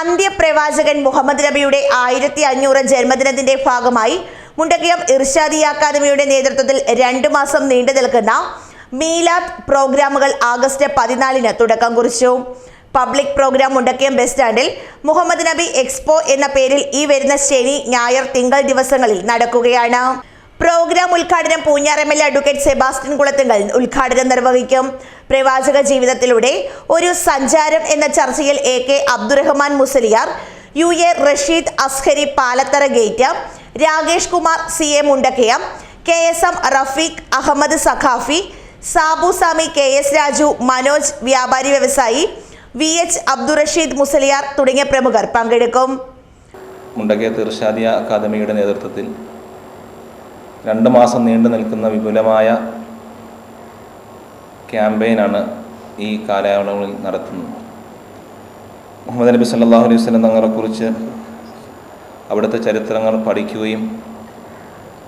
അന്ത്യപ്രവാചകൻ മുഹമ്മദ് നബിയുടെ ആയിരത്തി അഞ്ഞൂറ് ജന്മദിനത്തിന്റെ ഭാഗമായി മുണ്ടക്കിയം ഇർഷാദി അക്കാദമിയുടെ നേതൃത്വത്തിൽ രണ്ടു മാസം നീണ്ടു നിൽക്കുന്ന മീലാദ് പ്രോഗ്രാമുകൾ ആഗസ്റ്റ് പതിനാലിന് തുടക്കം കുറിച്ചു. പബ്ലിക് പ്രോഗ്രാം മുണ്ടക്കിയം ബസ് സ്റ്റാൻഡിൽ മുഹമ്മദ് നബി എക്സ്പോ എന്ന പേരിൽ ഈ വരുന്ന ശനി ഞായർ തിങ്കൾ ദിവസങ്ങളിൽ നടക്കുകയാണ്. പ്രോഗ്രാം ഉദ്ഘാടനം പൂഞ്ഞാറമ്മൽ അഡ്വക്കേറ്റ് സെബാസ്റ്റ്യൻ കുളത്തുങ്കൽ ഉദ്ഘാടനം നിർവഹിക്കും. പ്രവാചക ജീവിതത്തിലൂടെ ഒരു സഞ്ചാരം എന്ന ചർച്ചയിൽ A K Abdurahman Musliyar U A Rasheed Azhari Palathara gate Rakesh Kumar C A Mundakayam K S M Rafeeq Ahmed Saqafi Sabu Sami K S Raju Manoj വ്യാപാരി വ്യവസായി വി എച്ച് അബ്ദുറഷീദ് മുസലിയാർ തുടങ്ങിയ പ്രമുഖർ പങ്കെടുക്കും. മുണ്ടക്കയ തീർച്ചാദിയ അക്കാദമിയുടെ നേതൃത്വത്തിൽ രണ്ട് മാസം നീണ്ടു നിൽക്കുന്ന വിപുലമായ ക്യാമ്പയിനാണ് ഈ കാലയളവിൽ നടത്തുന്നത്. മുഹമ്മദ് നബി സല്ലാഹു അലൈഹി വസ്ലം തങ്ങളെക്കുറിച്ച് അവിടുത്തെ ചരിത്രങ്ങൾ പഠിക്കുകയും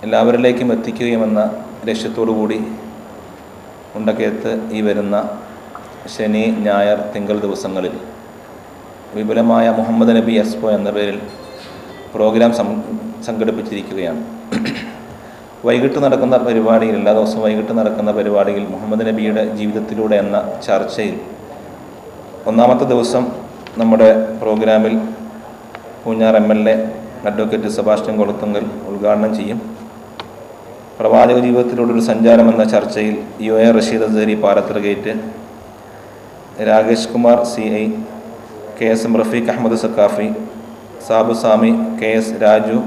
എല്ലാവരിലേക്കും എത്തിക്കുകയും എന്ന ലക്ഷ്യത്തോടു കൂടി മുണ്ടക്കയത്ത് ഈ വരുന്ന ശനി ഞായർ തിങ്കൾ ദിവസങ്ങളിൽ വിപുലമായ മുഹമ്മദ് നബി എസ്പോ എന്ന പേരിൽ പ്രോഗ്രാം സംഘടിപ്പിച്ചിരിക്കുകയാണ്. വൈകിട്ട് നടക്കുന്ന പരിപാടിയിൽ എല്ലാ ദിവസവും വൈകിട്ട് നടക്കുന്ന പരിപാടിയിൽ മുഹമ്മദ് നബിയുടെ ജീവിതത്തിലൂടെ എന്ന ചർച്ചയിൽ ഒന്നാമത്തെ ദിവസം നമ്മുടെ പ്രോഗ്രാമിൽ Poonjar M L A advocate Sebastian Kolathungal ഉദ്ഘാടനം ചെയ്യും. പ്രവാചക ജീവിതത്തിലൂടെ ഒരു സഞ്ചാരം എന്ന ചർച്ചയിൽ U A Rasheed Azhari Palathara gate Rakesh Kumar C I K S M Rafeeq Ahmed Saqafi Sabu Sami K S Raju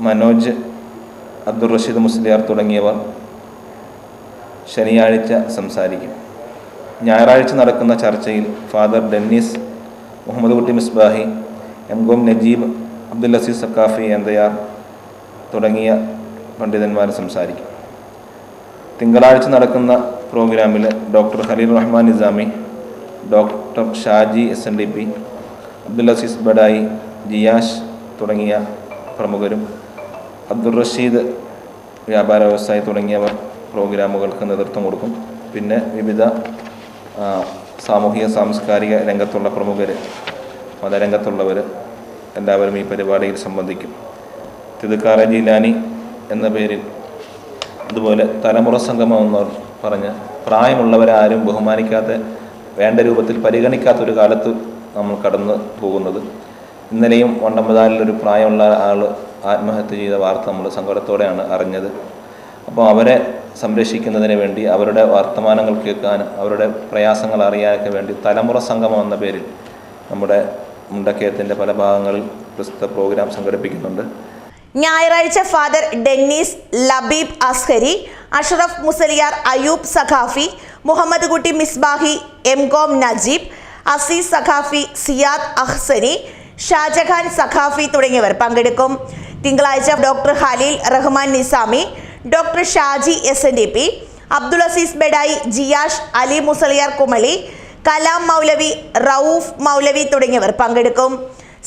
Manoj Abdul Rasheed Musliyar തുടങ്ങിയവർ ശനിയാഴ്ച സംസാരിക്കും. ഞായറാഴ്ച നടക്കുന്ന ചർച്ചയിൽ father Dennis Muhammad Kutty Misbahi M com Najeeb Abdul Azeez Saqafi Enthayar തുടങ്ങിയ പണ്ഡിതന്മാർ സംസാരിക്കും. തിങ്കളാഴ്ച നടക്കുന്ന programme doctor Khaleel Rahman Nizami doctor Shaji S N D P Abdul Azeez Badayi Jiyash തുടങ്ങിയ പ്രമുഖരും അബ്ദുൾ റഷീദ് വ്യാപാര വ്യവസായി തുടങ്ങിയവർ പ്രോഗ്രാമുകൾക്ക് നേതൃത്വം കൊടുക്കും. പിന്നെ വിവിധ സാമൂഹിക സാംസ്കാരിക രംഗത്തുള്ള പ്രമുഖർ മതരംഗത്തുള്ളവർ എല്ലാവരും ഈ പരിപാടിയിൽ സംബന്ധിക്കും. തിതുക്കാറ ജീലാനി എന്ന പേരിൽ അതുപോലെ തലമുറ സംഗമം എന്ന് പറഞ്ഞ് പ്രായമുള്ളവരെ ആരും ബഹുമാനിക്കാത്ത വേണ്ട രൂപത്തിൽ പരിഗണിക്കാത്തൊരു കാലത്ത് നമ്മൾ കടന്നു പോകുന്നത്. ഇന്നലെയും വണ്ടമ്പതാലിലൊരു പ്രായമുള്ള ആൾ ആത്മഹത്യ ചെയ്ത വാർത്ത നമ്മൾ സങ്കടത്തോടെയാണ് അറിഞ്ഞത്. അപ്പോൾ അവരെ സംരക്ഷിക്കുന്നതിന് വേണ്ടി അവരുടെ വർത്തമാനങ്ങൾ കേൾക്കാനും അവരുടെ പ്രയാസങ്ങൾ അറിയാനൊക്കെ വേണ്ടി തലമുറ സംഗമം എന്ന പേരിൽ നമ്മുടെ മുണ്ടക്കയത്തിന്റെ പല ഭാഗങ്ങളിൽ പ്രസ്തുത പ്രോഗ്രാം സംഘടിപ്പിക്കുന്നുണ്ട്. ഞായറാഴ്ച father Dennis Labeeb Azhari Ashraf Musliyar Ayub Saqafi Muhammad Kutty Misbahi M com Najeeb Azeez Saqafi Siyad Ahsani Shajahan Saqafi തുടങ്ങിയവർ പങ്കെടുക്കും. തിങ്കളാഴ്ച doctor Khaleel Rahman Nizami doctor Shaji S N D P Abdul Azeez Bedayi Jiyash Ali Musliyar Kumily Kalam Maulavi Rauf Maulavi തുടങ്ങിയവർ പങ്കെടുക്കും.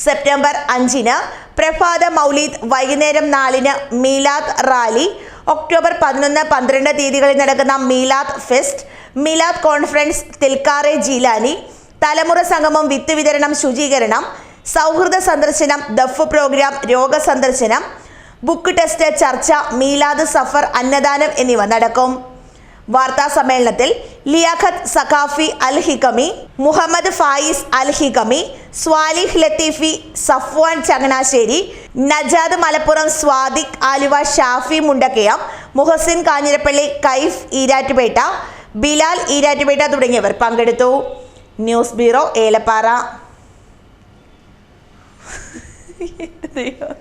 September അഞ്ചിന് പ്രഭാത മൗലീദ് വൈകുന്നേരം നാലിന് മീലാദ് rally October പതിനൊന്ന് പന്ത്രണ്ട് തീയതികളിൽ നടക്കുന്ന മീലാദ് ഫെസ്റ്റ് മീലാദ് കോൺഫറൻസ് തിൽക്കാറെ ജീലാനി തലമുറ സംഗമം വിത്ത് വിതരണം ശുചീകരണം സൗഹൃദ സന്ദർശനം ദഫ് പ്രോഗ്രാം രോഗ സന്ദർശനം ബുക്ക് ടെസ്റ്റ് ചർച്ച മീലാദ് സഫർ അന്നദാനം എന്നിവ നടക്കും. വാർത്താ സമ്മേളനത്തിൽ ലിയാഖത്ത് സഖാഫി അൽ ഹിക്കമി മുഹമ്മദ് ഫായിസ് അൽ ഹിക്കമി സ്വാലിഹ് ലത്തീഫി സഫ്വാൻ ചങ്ങനാശ്ശേരി നജാദ് മലപ്പുറം സ്വാദിഖ് ആലുവ ഷാഫി മുണ്ടക്കയം മുഹസിൻ കാഞ്ഞിരപ്പള്ളി കൈഫ് ഈരാറ്റുപേട്ട ബിലാൽ ഈരാറ്റുപേട്ട തുടങ്ങിയവർ പങ്കെടുത്തു. News bureau Elappara. diyor.